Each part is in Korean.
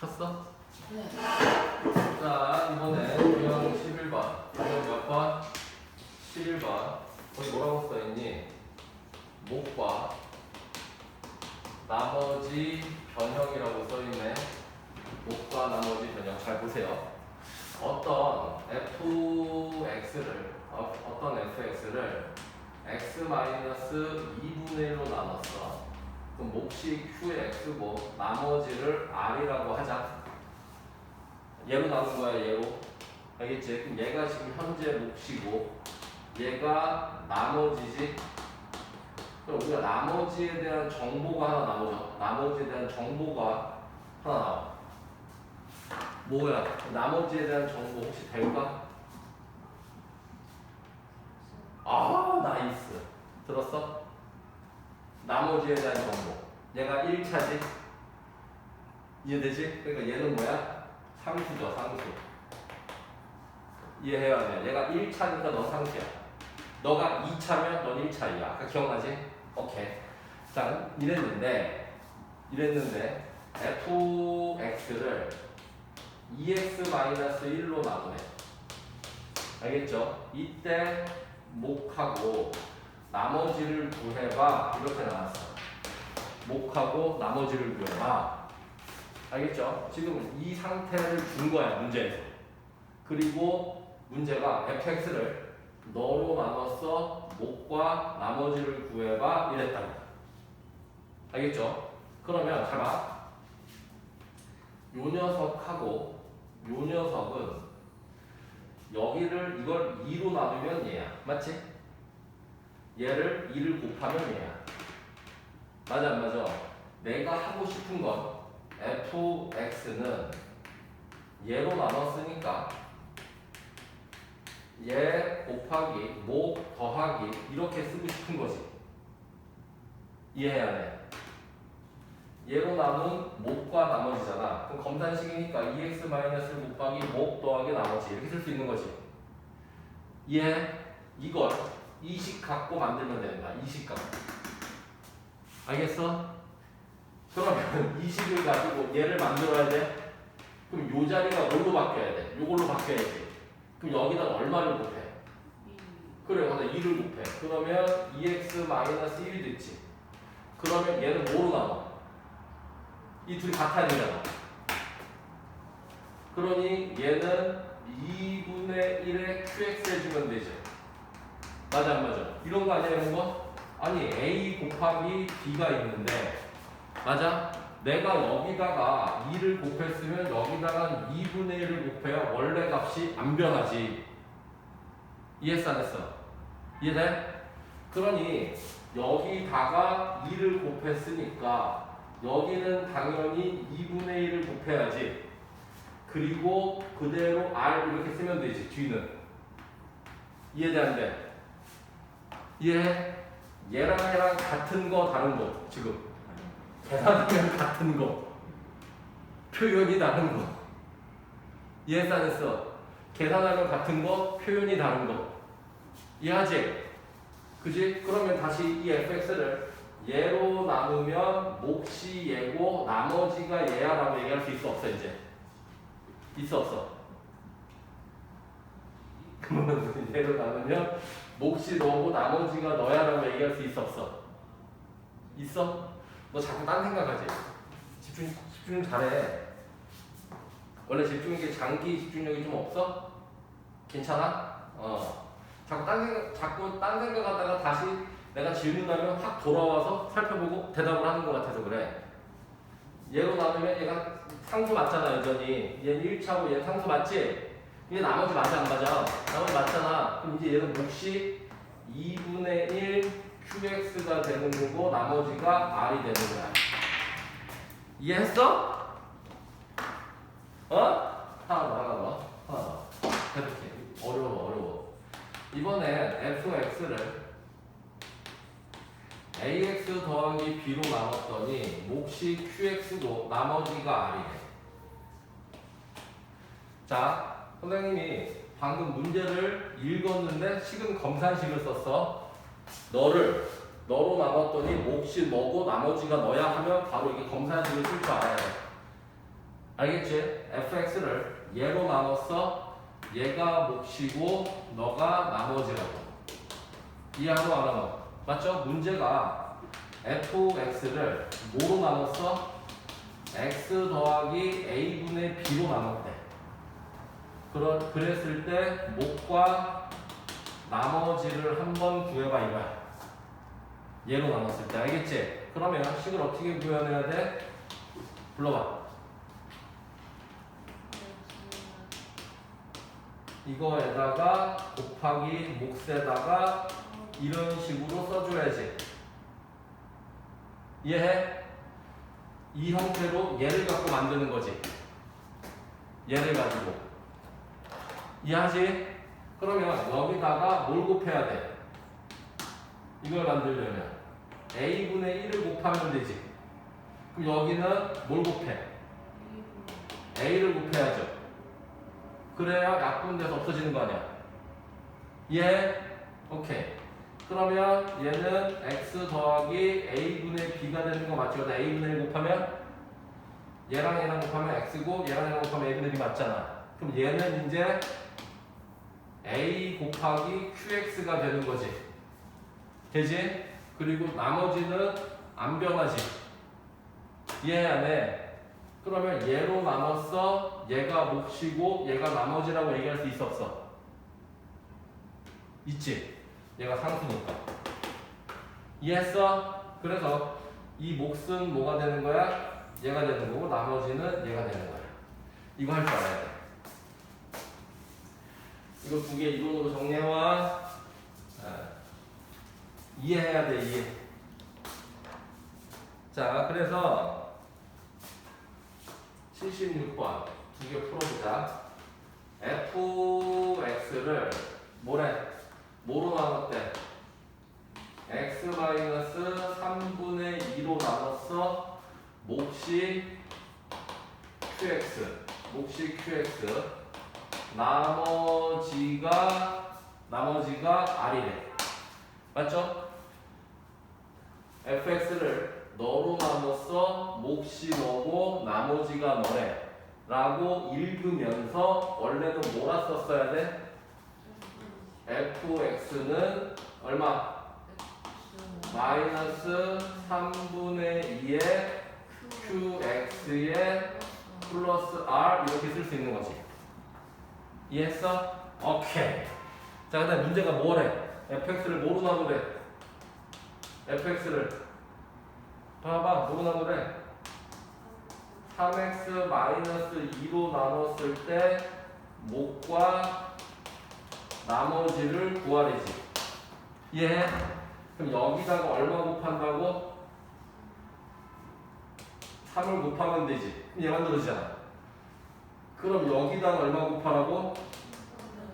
쳤어? 네. 자, 이번에 유형 11번. 유형 몇 번? 11번. 거기 뭐라고 써있니? 목과 나머지 변형이라고 써있네. 목과 나머지 변형. 잘 보세요. 어떤 fx를, 어, 어떤 fx를 x-2분의 1로 나눴어. 그럼 몫이 q의 x고 나머지를 r이라고 하자. 얘로 나눈 거야 얘로 알겠지? 그럼 얘가 지금 현재 몫이고 얘가 나머지지 그럼 우리가 나머지에 대한 정보가 하나 나오죠 나머지에 대한 정보가 하나 나와 뭐야? 나머지에 대한 정보 혹시 될까? 아 나이스 들었어? 나머지에 대한 정보 얘가 1차지 이해되지? 그러니까 얘는 뭐야? 상수죠, 상수. 이해해야 돼. 얘가 1차니까 너 상수야. 너가 2차면 넌 1차이야. 아까 기억나지? 오케이. 자, 이랬는데, 이랬는데, fx를 2x-1로 나누네. 알겠죠? 이때 목하고 나머지를 구해봐. 이렇게 나왔어. 목하고 나머지를 구해봐. 알겠죠? 지금 이 상태를 준 거야 문제에서. 그리고 문제가 fx를 너로 나눴어 목과 나머지를 구해봐 이랬다. 알겠죠? 그러면 잘 봐. 요 녀석하고 요 녀석은 여기를 이걸 2로 나누면 얘야. 맞지? 얘를 2를 곱하면 얘야. 맞아 안 맞아? 내가 하고 싶은 건 fx는 얘로 나눴으니까 얘 곱하기 목 더하기 이렇게 쓰고 싶은 거지 이해해야 돼 얘로 나눈 목과 나머지잖아 그럼 검산식이니까 2x 마이너스 곱하기 목 더하기 나머지 이렇게 쓸 수 있는 거지 이해? 이걸 이식 갖고 만들면 된다 이식 갖고 알겠어? 그러면 이 식을 가지고 얘를 만들어야 돼. 그럼 요 자리가 뭘로 바뀌어야 돼? 요걸로 바뀌어야지. 그럼 여기다 얼마를 곱해? 그래, 거기다 2를 곱해. 그러면 2x-1이 됐지. 그러면 얘는 뭐로 나와? 이 둘이 같아야 되잖아. 그러니 얘는 2분의 1의 qx 해주면 되지. 맞아, 안 맞아? 이런 거 아니야, 이런 거? 아니, a 곱하기 b가 있는데, 맞아? 내가 여기다가 2를 곱했으면 여기다가 2분의 1을 곱해야 원래 값이 안 변하지. 이해했어 안 했어? 이해돼? 그러니 여기다가 2를 곱했으니까 여기는 당연히 2분의 1을 곱해야지. 그리고 그대로 R 이렇게 쓰면 되지. 뒤는. 이해돼 안 돼? 이해해? 얘랑 얘랑 같은 거 다른 거 지금. 계산하면 같은 거. 표현이 다른 거. 이해했어? 계산하면 같은 거, 표현이 다른 거. 이해하지? 그지? 그러면 다시 이 fx를 얘로 나누면 몫이 얘고 나머지가 얘야 라고 얘기할 수 있어 없어 이제? 있어 없어? 그러면 얘로 나누면 몫이 너고 나머지가 너야 라고 얘기할 수 있어 없어? 있어? 너 자꾸 딴 생각하지? 집중, 집중 잘해. 원래 집중력이 장기 집중력이 좀 없어? 괜찮아? 어. 자꾸 딴 생각, 자꾸 딴 생각하다가 다시 내가 질문하면 확 돌아와서 살펴보고 대답을 하는 것 같아서 그래. 얘로 나누면 얘가 상수 맞잖아 여전히. 얘는 1차고 얘는 상수 맞지? 얘 나머지 맞아 안 맞아? 나머지 맞잖아. 그럼 이제 얘는 몫이 2분의 1 QX가 되는 거고 나머지가 R이 되는 거야. 이해했어? 어? 하나 더, 하나 더, 하나 더. 이렇게 어려워, 어려워. 이번엔 fx를 ax 더하기 b로 나눴더니 몫이 qx고 나머지가 r이네. 자, 선생님이 방금 문제를 읽었는데 지금 검산식을 썼어. 너를 너로 나눴더니 몫이 뭐고 나머지가 너야 하면 바로 이게 검산식을 쓸 줄 알아야 돼. 알겠지? fx를 얘로 나눴어. 얘가 몫이고 너가 나머지라고. 이해하고 안 하고. 맞죠? 문제가 fx를 뭐로 나눴어? x 더하기 a분의 b로 나눴대. 그러, 그랬을 때 목과 나머지를 한번 구해봐 이거야. 얘로 나눴을 때 알겠지? 그러면 식을 어떻게 구현해야 돼? 불러봐. 이거에다가 곱하기 몫에다가 이런 식으로 써줘야지. 이해해? 이 형태로 얘를 갖고 만드는 거지. 얘를 가지고. 이해하지? 그러면 여기다가 뭘 곱해야 돼? 이걸 만들려면 a분의 1을 곱하면 되지. 그럼 여기는 뭘 곱해? a를 곱해야죠. 그래야 약분돼서 없어지는 거 아니야? 이해? 오케이. 그러면 얘는 x 더하기 a분의 b가 되는 거 맞죠? a분의 1 곱하면 얘랑 얘랑 곱하면 x고 얘랑 얘랑 곱하면 a분의 b 맞잖아. 그럼 얘는 이제 a 곱하기 qx가 되는 거지. 되지? 그리고 나머지는 안 변하지. 이해 안 해? 그러면 얘로 나눴어. 얘가 몫이고 얘가 나머지라고 얘기할 수 있어 없어? 있지. 얘가 상수니까. 이해했어? 그래서 이 몫은 뭐가 되는 거야? 얘가 되는 거고 나머지는 얘가 되는 거야. 이거 할 줄 알아야 돼. 이거 두 개 이론으로 정리해와. 아, 이해해야 돼, 이해. 자, 그래서 76번 두 개 풀어보자. fx를 뭐래? 뭐로 나눴대? x 3분의 2로 나눴어. 몫이 qx. 몫이 qx. 나머지가 나머지가 r이래. 맞죠? fx를 너로 나눴어. 몫이 너고 나머지가 너래. 라고 읽으면서 원래는 뭐라 썼어야 돼? fx는 얼마? 마이너스 3분의 2의 qx의 플러스 r 이렇게 쓸 수 있는 거지. 이해했어? 오케이. 자, 그다음 문제가 뭐래? fx를 뭐로 나누래? fx를 봐봐, 뭐로 나누래? 3x 마이너스 2로 나눴을 때 목과 나머지를 구하래지. 이해해? 그럼 여기다가 얼마 곱한다고? 3을 곱하면 되지. 얘 만들어지잖아. 그럼 여기다가 얼마 곱하라고?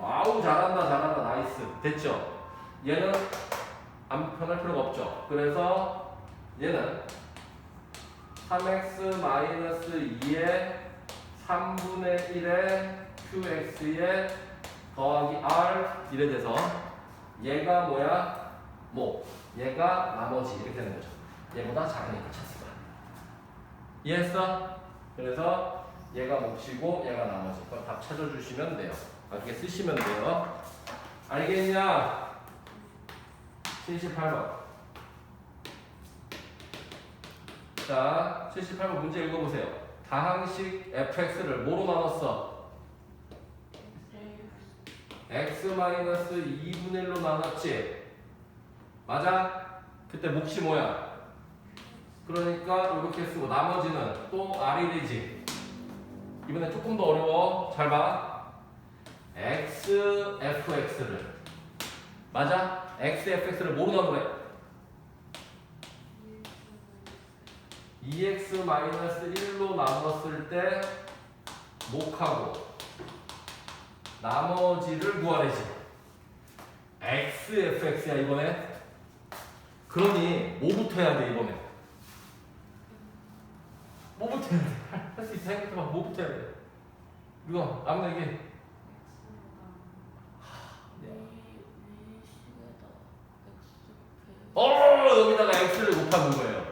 아우 잘한다 잘한다 나이스 됐죠? 얘는 안 변할 필요가 없죠. 그래서 얘는 3x 마이너스 2의 3분의 1의 qx의 더하기 r 이래 돼서 얘가 뭐야? 뭐 얘가 나머지 이렇게 되는 거죠. 얘보다 작으니까 차수가. 이해했어? 그래서 얘가 몫이고 얘가 나머지. 그럼 답 찾아주시면 돼요. 나중에 쓰시면 돼요. 알겠냐? 78번. 자, 78번 문제 읽어보세요. 다항식 fx를 뭐로 나눴어? x-2분의 1로 나눴지? 맞아? 그때 몫이 뭐야? 그러니까 이렇게 쓰고 나머지는 또 r이 되지. 이번에 조금 더 어려워. 잘 봐. x fx를 맞아? x fx를 뭐로 나누래? 2x-1로 나눴을 때 목하고 나머지를 구하래지. x fx야 이번에. 그러니 뭐부터 해야 돼 이번에? 뭐부터 해야 돼? 할 수 있어 생각해봐. 뭐부터 해야 돼? 이거 아무나 얘기해. 어 여기다가 x를 곱하는 거예요.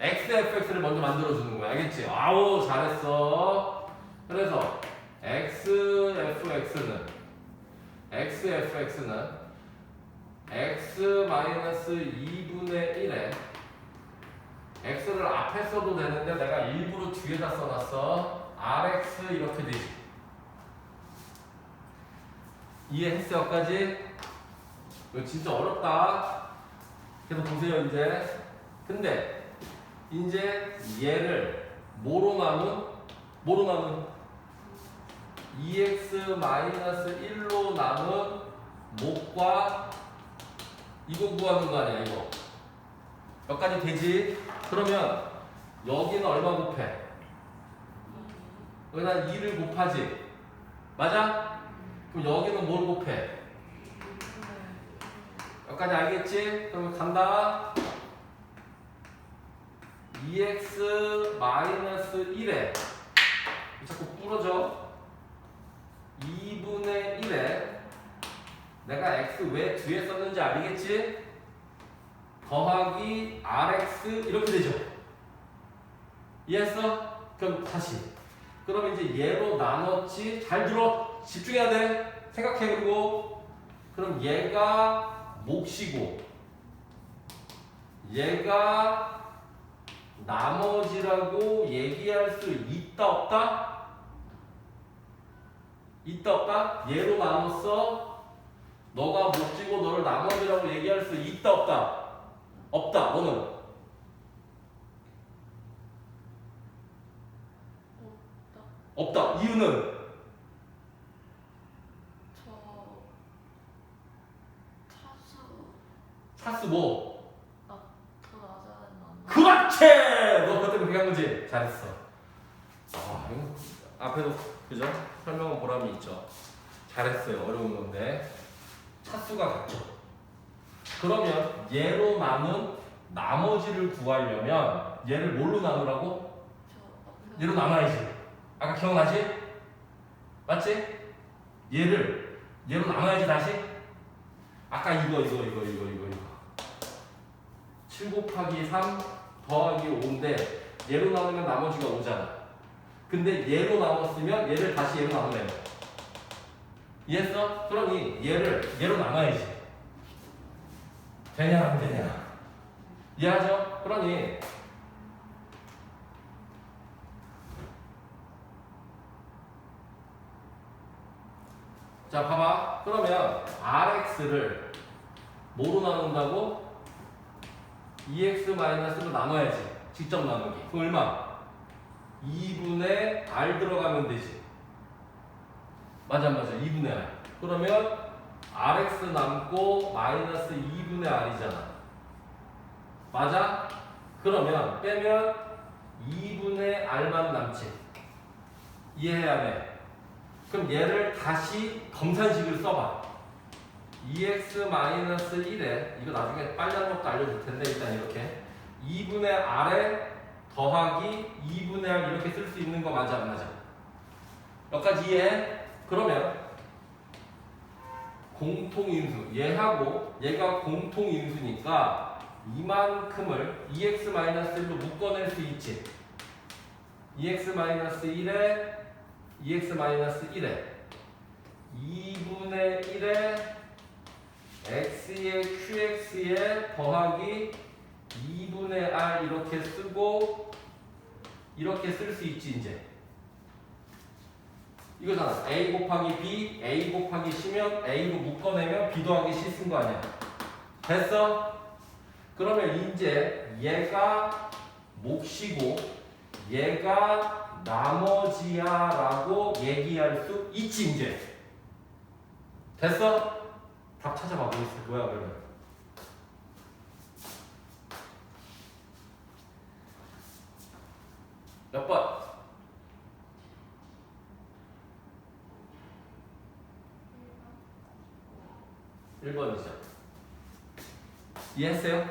x fx를 x를 먼저 만들어주는 거야. 알겠지? 아우, 잘했어. 그래서 x, f, x는 x, f, x는 x 마이너스 2분의 1에 x를 앞에 써도 되는데 내가 일부러 뒤에다 써놨어. rx 이렇게 되지. 이해했어 여기까지? 이거 진짜 어렵다. 그래서 보세요 이제. 근데 이제 얘를 뭐로 나눈? 뭐로 나눈? 2x 마이너스 1로 나눈 목과 이거 구하는 거 아니야 이거. 여기까지 되지? 그러면 여기는 얼마 곱해? 여기다 2를 곱하지. 맞아? 그럼 여기는 뭘 곱해? 여기까지 알겠지? 그러면 간다. 2x 마이너스 1에 자꾸 부러져. 2분의 1에 내가 x 왜 뒤에 썼는지 알겠지? 더하기 rx 이렇게 되죠. 이해했어? 그럼 다시. 그럼 이제 얘로 나눴지. 잘 들어. 집중해야 돼. 생각해 그리고 그럼 얘가 몫이고 얘가 나머지라고 얘기할 수 있다 없다? 있다 없다? 얘로 나눴어. 너가 몫이고 너를 나머지라고 얘기할 수 있다 없다? 없다. 너는 없다. 이유는 저 차수 차스 뭐? 더 낮아야 되나? 그렇지! 너 그때 그렇게 한 거지? 잘했어. 아, 이거 앞에도 그죠? 설명은 보람이 있죠. 잘했어요. 어려운 건데. 차수가 같죠. 그러면 얘로 나눈 나머지를 구하려면 얘를 뭘로 나누라고? 얘로 나눠야지. 아까 기억나지? 맞지? 얘를 얘로 나눠야지 다시. 아까 이거 이거 이거 이거 이거 이거. 7 곱하기 3 더하기 5인데 얘로 나누면 나머지가 5잖아. 근데 얘로 나눴으면 얘를 다시 얘로 나누래요. 이해했어? 그러니 얘를 얘로 나눠야지. 되냐 안 되냐? 이해하죠? 그러니 자 봐봐 그러면 rx를 뭐로 나눈다고? 2x-로 나눠야지 직접 나누기 그럼 얼마? 2분의 r 들어가면 되지 맞아 맞아 2분의 r 그러면 rx 남고 마이너스 2분의 r이잖아 맞아? 그러면 빼면 2분의 r만 남지 이해해야 돼 그럼 얘를 다시 검산식을 써봐. 2x-1에 이거 나중에 빨리 하는 것도 알려줄 텐데 일단 이렇게 2분의 r에 더하기 2분의 r 이렇게 쓸 수 있는 거 맞아 안 맞아? 여기까지 이해해? 그러면 공통인수 얘하고 얘가 공통인수니까 이만큼을 2x-1로 묶어낼 수 있지. 2x-1에 2x-1에 2분의 1에 x의 qx에 더하기 2분의 r 이렇게 쓰고 이렇게 쓸 수 있지 이제 이거잖아 a 곱하기 b a 곱하기 c면 a로 묶어내면 b 더하기 c 쓴 거 아니야 됐어? 그러면 이제 얘가 몫이고 얘가 나머지야 라고 얘기할 수 있지 이제 됐어? 답 찾아봐 뭐 있을 거야 그러면 몇 번? 1번이죠 이해했어요?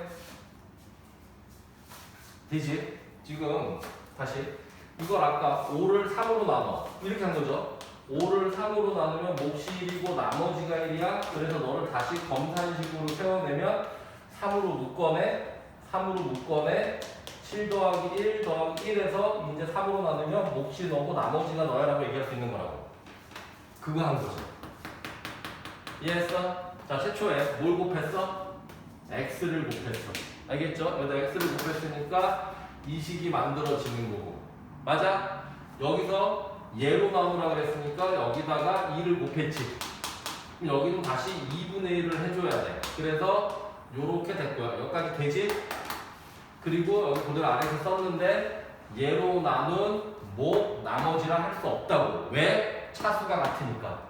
되지? 지금 다시 이걸 아까 5를 3으로 나눠 이렇게 한 거죠 5를 3으로 나누면 몫이 1이고 나머지가 1이야 그래서 너를 다시 검산식으로 세워내면 3으로 묶어내 3으로 묶어내 7 더하기 1 더하기 1에서 이제 3으로 나누면 몫이 너고 나머지가 너야라고 얘기할 수 있는 거라고. 그거 한 거죠. 이해했어? 자, 최초에 뭘 곱했어? x를 곱했어. 알겠죠? 여기다 x를 곱했으니까 이 식이 만들어지는 거고. 맞아? 여기서 예로 나누라 그랬으니까 여기다가 2를 곱했지. 그럼 여기는 다시 2분의 1을 해줘야 돼. 그래서 요렇게 됐고요. 여기까지 되지? 그리고 여기 그대로 아래에서 썼는데 예로 나눈 뭐 나머지라 할수 없다고. 왜? 차수가 같으니까.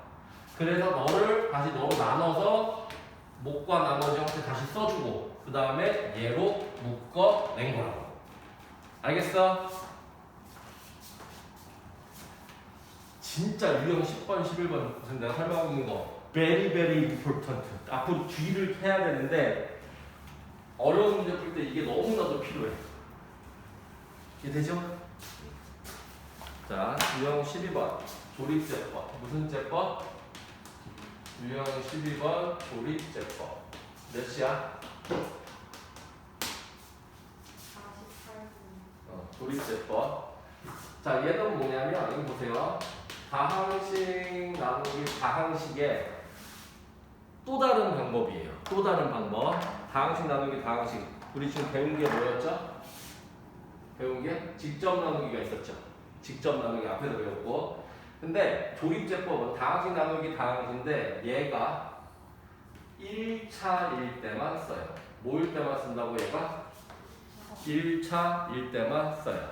그래서 너를 다시 너로 나눠서 목과 나머지 형태 다시 써주고 그 다음에 얘로 묶어낸 거라고. 알겠어? 진짜 유형 10번, 11번 무슨 내가 설명하고 있는 거 very very important. 앞으로 주의를 해야 되는데 어려운 문제 풀 때 이게 너무나도 필요해. 이해되죠? 자, 유형 12번 조립제법 무슨 제법? 유형 12번 조립제법. 몇 시야? 48분. 어, 조립제법. 자 얘는 뭐냐면 이거 보세요. 다항식 나누기 다항식의 또 다른 방법이에요. 또 다른 방법. 다항식 나누기 다항식. 우리 지금 배운 게 뭐였죠? 배운 게 직접 나누기가 있었죠. 직접 나누기 앞에서 배웠고 근데 조립제법은 다항식 나누기 다항식인데 얘가 1차일 때만 써요 뭐일 때만 쓴다고 얘가? 1차일 때만 써요.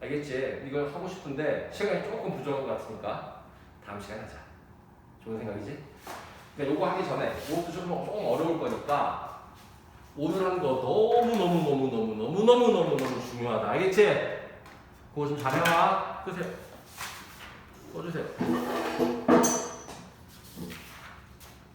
알겠지? 이걸 하고 싶은데 시간이 조금 부족한 것 같으니까 다음 시간에 하자. 좋은 생각이지? 그러니까 요거 하기 전에 요것도 좀, 좀 어려울 거니까 오늘 한 거 너무너무너무너무너무너무너무너무 중요하다. 알겠지? 그거 좀 잘해와. 끄세요. 꺼주세요.